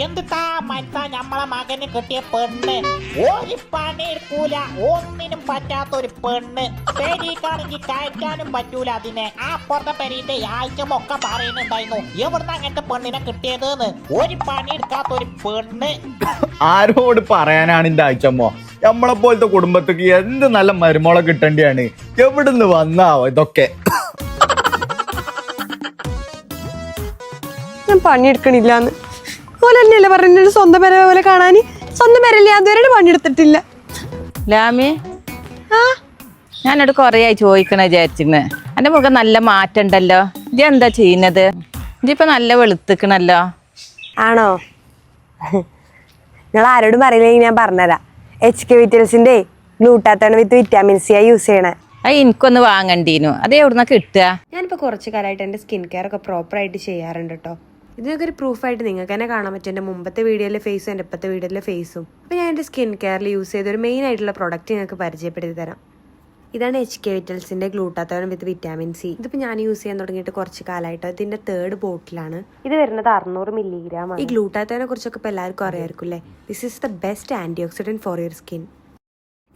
എന്തിട്ടാ മനസ്സ നമ്മളെ മകന് കിട്ടിയ പെണ്ണ്? ഒരു പണി എടുക്കൂല ഒന്നിനും പറ്റാത്ത ഒരു പെണ്ണ്. പെരീക്കാണെങ്കിൽ കയറ്റാനും പറ്റൂല അതിനെ. ആ പുറത്തെ പെരീന്റെ ആഴ്ചമൊക്കെ പറയുന്നുണ്ടായിരുന്നു. എവിടുന്ന് അങ്ങനത്തെ പെണ്ണിനെ കിട്ടിയതെന്ന്? ഒരു പണി എടുക്കാത്ത ഒരു പെണ്ണ്. ആരോട് പറയാനാണ് എന്റെ ആഴ്ചമ്മോ നമ്മളെ പോലത്തെ കുടുംബത്തേക്ക് എന്ത് നല്ല മരുമോളെ കിട്ടേണ്ടിയാണ്? എവിടുന്ന് വന്നാവോ ഇതൊക്കെ? ഞാൻ പണിയെടുക്കണില്ലാന്ന് പോലെ തന്നെയല്ലേ പറഞ്ഞ സ്വന്തം പേര പോലെ കാണാൻ സ്വന്തം പേരല്ലേ? അതുവരെ പണിയെടുത്തിട്ടില്ല. ലാമി ആ? ഞാനോട് കുറേ ആയി ചോദിക്കണ വിചാരിച്ചിരുന്നു. എന്റെ മുഖം നല്ല മാറ്റം ഉണ്ടല്ലോ ഇജ്ജ് എന്താ ചെയ്യുന്നത്? ഇജ്ജിപ്പോ നല്ല വെളുത്തിക്കണല്ലോ? ആണോ? നിങ്ങൾ ആരോടും പറയില്ലെങ്കിൽ ഞാൻ പറഞ്ഞുതരാം എച്ച് കെ വിറ്റൽസിന്റെ ഗ്ലൂട്ടാത്താണ് വിത്ത് വിറ്റാമിൻ സി ആയി യൂസ് ചെയ്യണേ. അത് എനിക്കൊന്ന് വാങ്ങണ്ടീനു. അത് എവിടുന്ന കിട്ടുക ഞാനിപ്പോൾ കുറച്ച് കാലമായിട്ട് എന്റെ സ്കിൻ കെയർ ഒക്കെ പ്രോപ്പറായിട്ട് ചെയ്യാറുണ്ട് കേട്ടോ ഇതിനൊക്കെ ഒരു പ്രൂഫായിട്ട് നിങ്ങൾക്ക് തന്നെ കാണാൻ പറ്റും. എന്റെ മുമ്പത്തെ വീഡിയോയിലെ ഫേസും എന്റെ ഇപ്പോഴത്തെ വീഡിയോയിലെ ഫേസും അപ്പോൾ ഞാൻ എന്റെ സ്കിൻ കെയറിൽ യൂസ് ചെയ്ത ഒരു മെയിൻ ആയിട്ടുള്ള പ്രോഡക്റ്റ് നിങ്ങൾക്ക് പരിചയപ്പെടുത്തി തരാം. ഇതാണ് എച്ച് കെ വിറ്റൽസിന്റെ ഗ്ലൂട്ടാത്തോൺ വിത്ത് വിറ്റാമിൻ സി ഇതിപ്പോൾ ഞാൻ യൂസ് ചെയ്യാൻ തുടങ്ങിയിട്ട് കുറച്ച് കാലമായിട്ടോ ഇതിന്റെ തേർഡ് ബോട്ടിലാണ് ഇത് വരുന്നത് അറുന്നൂറ് മില്ലിഗ്രാം ഈ ഗ്ലൂട്ടാത്തോനെ കുറിച്ചൊക്കെ ഇപ്പോൾ എല്ലാവർക്കും അറിയാമായിരിക്കും അല്ലേ? This is the best antioxidant for your skin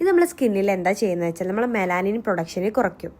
ഇത് നമ്മുടെ സ്കിന്നിൽ എന്താ ചെയ്യുന്നത് വെച്ചാൽ നമ്മളെ മെലാനിൻ പ്രൊഡക്ഷനെ കുറയ്ക്കും.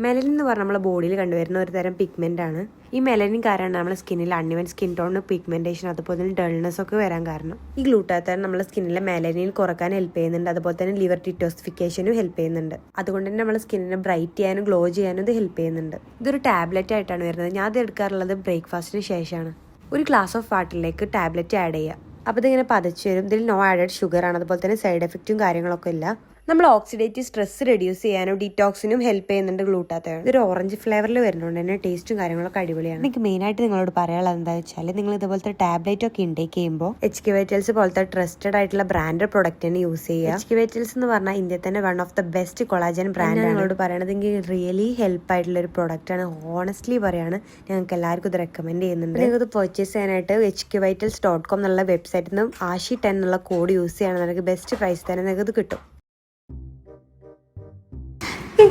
മെലനിൻ എന്ന് പറഞ്ഞാൽ നമ്മുടെ ബോഡിയിൽ കണ്ടുവരുന്ന ഒരു തരം പിഗ്മെന്റ് ആണ്. ഈ മെലനിൻ കാരണമാണ് നമ്മുടെ സ്കിന്നിൽ അണ്ണിവൻ സ്കിൻ ടോൺ പിഗ്മെന്റേഷൻ അതുപോലെ തന്നെ ഡൾനെസ് ഒക്കെ വരാൻ കാരണം. ഈ ഗ്ലൂട്ടാത്തൻ നമ്മുടെ സ്കിന്നിലെ മെലനിൻ കുറയ്ക്കാൻ ഹെൽപ്പ് ചെയ്യുന്നുണ്ട്. അതുപോലെ തന്നെ ലിവർ ടിറ്റോസിഫിക്കേഷനും ഹെൽപ്പ് ചെയ്യുന്നുണ്ട്. അതുകൊണ്ട് തന്നെ നമ്മുടെ സ്കിന്നിനെ ബ്രൈറ്റ് ചെയ്യാനും ഗ്ലോ ചെയ്യാനും ഇത് ഹെൽപ്പ് ചെയ്യുന്നുണ്ട്. ഇതൊരു ടാബ്ലറ്റ് ആയിട്ടാണ് വരുന്നത്. ഞാൻ ഇത് എടുക്കാറുള്ളത് ബ്രേക്ക്ഫാസ്റ്റിന് ശേഷമാണ്. ഒരു ഗ്ലാസ് ഓഫ് വാട്ടറിലേക്ക് ടാബ്ലറ്റ് ആഡ് ചെയ്യുക. അപ്പോൾ ഇതിങ്ങനെ പതച്ച് വരും. ഇതിൽ നോ ആഡഡ് ഷുഗർ ആണ്. അതുപോലെ തന്നെ സൈഡ് എഫക്റ്റും കാര്യങ്ങളൊക്കെ ഇല്ല. നമ്മൾ ഓക്സിഡേറ്റീവ് സ്ട്രെസ് റെഡ്യൂസ് ചെയ്യാനും ഡിറ്റോക്സിനും ഹെൽപ്പ് ചെയ്യുന്നുണ്ട് ഗ്ലൂട്ടാത്തയാണ് ഇതൊരു ഓറഞ്ച് ഫ്ലേവറിൽ വരുന്നുണ്ട്. തന്നെ ടേസ്റ്റും കാര്യങ്ങളൊക്കെ അടിപൊളിയാണ്. എനിക്ക് മെയിൻ ആയിട്ട് നിങ്ങളോട് പറയാനുള്ളത് എന്താ വെച്ചാൽ നിങ്ങൾ ഇതുപോലത്തെ ടാബ്ലറ്റ് ഒക്കെ ഇൻടേക്ക് ചെയ്യുമ്പോൾ എച്ച് കെ വൈറ്റൽസ് പോലത്തെ ട്രസ്റ്റഡ് ആയിട്ടുള്ള ബ്രാൻഡ് പ്രൊഡക്റ്റ് തന്നെ യൂസ് ചെയ്യുക. എച്ച് കെ വൈറ്റൽസ് എന്ന് പറഞ്ഞാൽ ഇന്ത്യയിൽ തന്നെ one of the best collagen brand നിങ്ങളോട് പറയണത് എനിക്ക് റിയലി ഹെൽപ്പ് ആയിട്ടുള്ള ഒരു പ്രൊഡക്റ്റ് ആണ്. ഹോണസ്റ്റ്ലി പറയാണ്. ഞങ്ങൾക്ക് എല്ലാവർക്കും ഇത് റെക്കമെൻഡ് ചെയ്യുന്നുണ്ട്. നിങ്ങൾക്ക് ഇത് പർച്ചേസ് ചെയ്യാനായിട്ട് H K Vitals dot com എന്നുള്ള വെബ്സൈറ്റിൽ നിന്നും ആഷി ടെൻ എന്നുള്ള കോഡ് യൂസ് ചെയ്യുകയാണെങ്കിൽ ബെസ്റ്റ് പ്രൈസ് തന്നെ നിങ്ങൾക്ക് ഇത് കിട്ടും.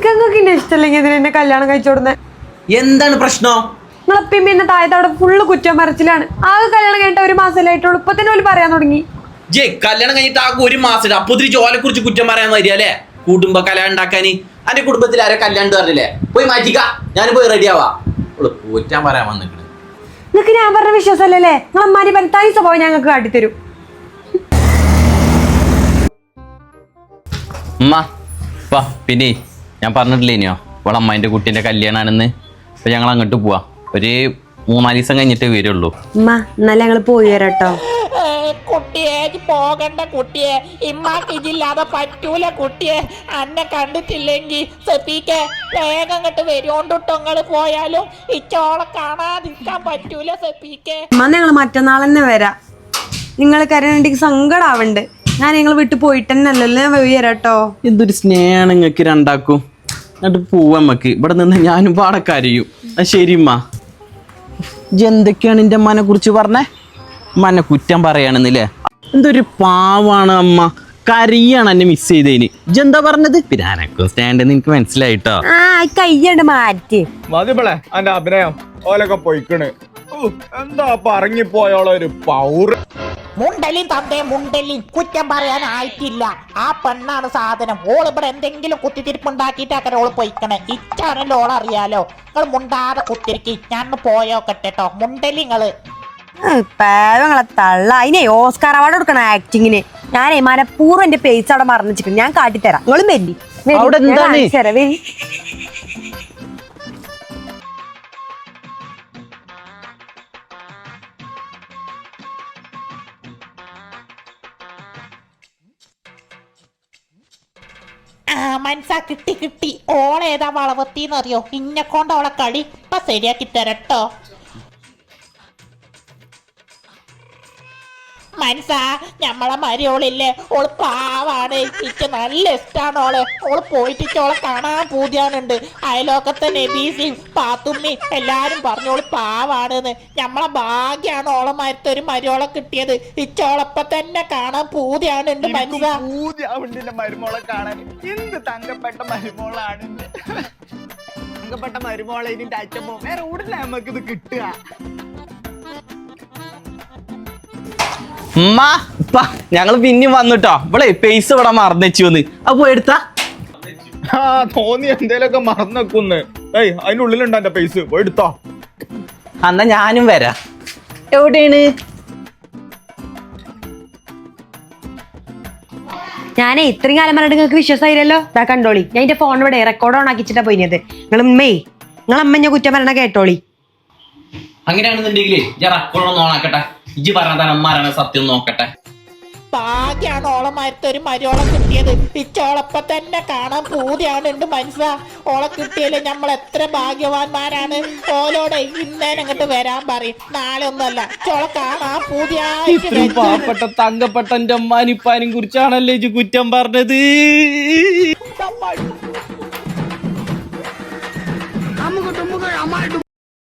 നിങ്ങൾക്ക് ഇന്നെ ഇഷ്ടമല്ലെങ്കിൽ ഇതിന് എന്നെ കല്യാണം കഴിച്ചോടുന്നത് എന്താണ് പ്രശ്നം? നിങ്ങളെപ്പം പിന്നെ താഴത്തെ അവിടെ ഫുള്ള് കുറ്റം മറിച്ചിലാണ് ആകെ കല്യാണം കഴിഞ്ഞിട്ട് ഒരു മാസമല്ലായിട്ടുള്ളൂ ഇപ്പൊ തന്നെ ഓൽ പറയാൻ തുടങ്ങി. ജേ കല്യാണം കഴിഞ്ഞിട്ട് ആകെ ഒരു മാസം അപ്പൊ ഒത്തിരി ജോലെ കുറിച്ച് കുറ്റം പറയാൻ വരിക അല്ലേ? കുടുംബ കല്യാണം ഉണ്ടാക്കാന്. അന്റെ കുടുംബത്തിൽ ആരെ കല്യാണം പറഞ്ഞില്ലേ? പോയി മാറ്റിക്ക. ഞാൻ പോയി റെഡി ആവാ. പോറ്റാൻ പറയാൻ വന്നിട്ട് നിങ്ങക്ക് ഞാൻ പറഞ്ഞ വിശ്വാസമല്ലേ നിങ്ങൾ അമ്മാരി ഭർത്തായി സ്വഭാവം ഞങ്ങൾക്ക് കാട്ടിത്തരും. വാ പിന്നെ ഞാൻ പറഞ്ഞിട്ടില്ല ഇനിയോ? ഇവിടെ അമ്മായിന്റെ കുട്ടീന്റെ കല്യാണാണെന്ന്. അപ്പൊ ഞങ്ങൾ അങ്ങോട്ട് പോവാ. ഒരു മൂന്നാൽ ദിവസം കഴിഞ്ഞിട്ടേ വരുള്ളൂ. ഉമ്മ എന്നാലും ഞങ്ങൾ പോയി വരാട്ടോ. ഏ, കുട്ടിയെ പോകണ്ട കുട്ടിയെ. ഇമ്മാക്ക് ഇതില്ലാതെ പറ്റൂല കുട്ടിയെ. അന്നെ കണ്ടിട്ടില്ലെങ്കിൽ സെപ്പിക്ക് വേഗം അങ്ങോട്ട് വരുകൊണ്ടിട്ടോ നിങ്ങൾ പോയാലും. ഇച്ചോളെ കാണാതിരിക്കാൻ പറ്റൂല സെപ്പിക്ക് അമ്മ ഞങ്ങൾ മറ്റന്നാൾ തന്നെ വരാം. നിങ്ങൾ കരണെങ്കിൽ സങ്കടാവണ്ട്. ഞാൻ നിങ്ങൾ വിട്ടു പോയിട്ട് ഞാൻ പോയി വരാട്ടോ എന്തൊരു സ്നേഹമാണ് നിങ്ങൾക്ക് രണ്ടാക്കും. എന്നിട്ട് പോവാ നമുക്ക് ഇവിടെ നിന്ന് ഞാനും പാടെ കരയും. അത് ശരി എന്തൊക്കെയാണ് എന്റെ അമ്മനെ കുറിച്ച് പറഞ്ഞേ? അമ്മനെ കുറ്റം പറയാണെന്നില്ലേ എന്തൊരു പാവാണ് അമ്മ. കരിയാണ് എന്നെ മിസ് ചെയ്തതിന് എന്താ പറഞ്ഞത്? പിന്നെ എനക്കും സ്റ്റാൻഡ് എനിക്ക് മനസ്സിലായിട്ടോ. ആ കയ്യണ്ട് മാറ്റി. അഭിനയം. ഓലൊക്കെ പൊയ്ക്കണ്. എന്താ പറഞ്ഞിപ്പോയോളൊരു പൗർ മുണ്ടലി തന്റെ മുണ്ടലി കുറ്റം പറയാനായിട്ടില്ല. ആ പെണ്ണാണ് സാധനം. ഓൾ ഇവിടെ എന്തെങ്കിലും കുത്തിത്തിരിപ്പുണ്ടാക്കിയിട്ടാക്കര ഓൾ പോയിക്കണേ. ഇച്ചാണല്ലോ ഓൾ അറിയാലോ. നിങ്ങൾ മുണ്ടാതെ കുത്തിരിക്കി. ഞാൻ പോയോക്കട്ടെ കെട്ടോ മുണ്ടലി നിങ്ങൾ പേവങ്ങളെ തള്ള. അതിനെ ഓസ്കാർ അവാർഡ് കൊടുക്കണം ആക്ടിങ്ങിന് ഞാനേ മനഃപൂർവം എന്റെ പേസ് അവിടെ മറന്നിച്ചിട്ടുണ്ട്. ഞാൻ കാട്ടിത്തരാം. നിങ്ങളും വരി, അവിടെ എന്താണ്? എന്താണ്? മനസ്സാ കിട്ടി കിട്ടി. ഓളേതാ വളവത്തിന്നറിയോ? ഇന്നെ കൊണ്ട് അവളെ കളി ഇപ്പൊ ശരിയാക്കി തരട്ടോ. മനസ്സാ ഞമ്മളെ മരിയോളില്ലേ? ഓൾ പാവാണ്. എനിക്ക് നല്ല ഇഷ്ടമാണ് ഓൾ. ഓൾ പോയിട്ട് ഓളെ കാണാൻ പൂതിയാനുണ്ട്. അയലോക്കത്തെ നബീസി പാത്തുമ്മി എല്ലാരും പറഞ്ഞു ഓൾ പാവാണെന്ന്. ഞമ്മളെ ഭാഗ്യാണ് ഓളെ മരത്തെ ഒരു മരിയോളെ കിട്ടിയത്. ഇച്ചോളപ്പ തന്നെ കാണാൻ പൂതിയാണുണ്ട് മനസ്സാ മരുമോളെ കാണാൻ. എന്ത് തങ്കപ്പെട്ട മരുമോളാണ്? തങ്കപ്പെട്ട മരുമോളെ ഇതിന്റെ അച്ഛമ്മോ വേറെ ഉടനെ നമുക്ക് ഇത് കിട്ടുക. ഉമ്മ ഉപ്പ ഞങ്ങൾ പിന്നെയും വന്നിട്ടോ. ഇവിടെ പേസ് ഇവിടെ മറന്നു വന്ന് അപ്പൊ എടുത്താ. ആ തോന്നി എന്തേലൊക്കെ മറന്നു വെക്കുന്ന് ഏയ് അതിനുള്ളിലുണ്ട് എന്റെ പേസ് എടുത്തോ. എന്നാ ഞാനും വരാം. എവിടെയാണ്? ഞാനേ ഇത്രയും കാലം പറഞ്ഞിട്ട് നിങ്ങൾക്ക് വിശ്വാസമായില്ലല്ലോ? ഇതാ കണ്ടോളി. ഞാൻ എന്റെ ഫോൺ ഇവിടെ റെക്കോർഡ് ഓൺ ആക്കിച്ചിട്ടാ പോയിനത്. നിങ്ങൾ ഉമ്മേ നിങ്ങൾ അമ്മ ഞാൻ കുറ്റം പറഞ്ഞ കേട്ടോളി. അങ്ങനെയാണെന്നുണ്ടെങ്കിൽ ഞാൻ റെക്കോർഡ് ഓണാക്കട്ടെ ഇജ്ജ് പറഞ്ഞ അമ്മാരാണ് സത്യം നോക്കട്ടെ. ഭാഗ്യാണ് ഓളെ മരത്തൊരു മരോളെ കിട്ടിയത്. ഇച്ചോളപ്പം തന്നെ കാണാൻ പൂതിയാണ് ഉണ്ട് മനസ്സാ. ഓളെ കിട്ടിയല്ലേ നമ്മൾ എത്ര ഭാഗ്യവാന്മാരാണ്. ഓലോടെ ഇന്നേരം അങ്ങോട്ട് വരാൻ പറയും. നാളെ ഒന്നല്ല ചോളെ കാണാൻ പൂതിയായിട്ട് പാവപ്പെട്ട തങ്കപ്പെട്ട എന്റെ അമ്മാനിപ്പാനും കുറിച്ചാണല്ലേ ഇജ്ജ് കുറ്റം പറഞ്ഞത്?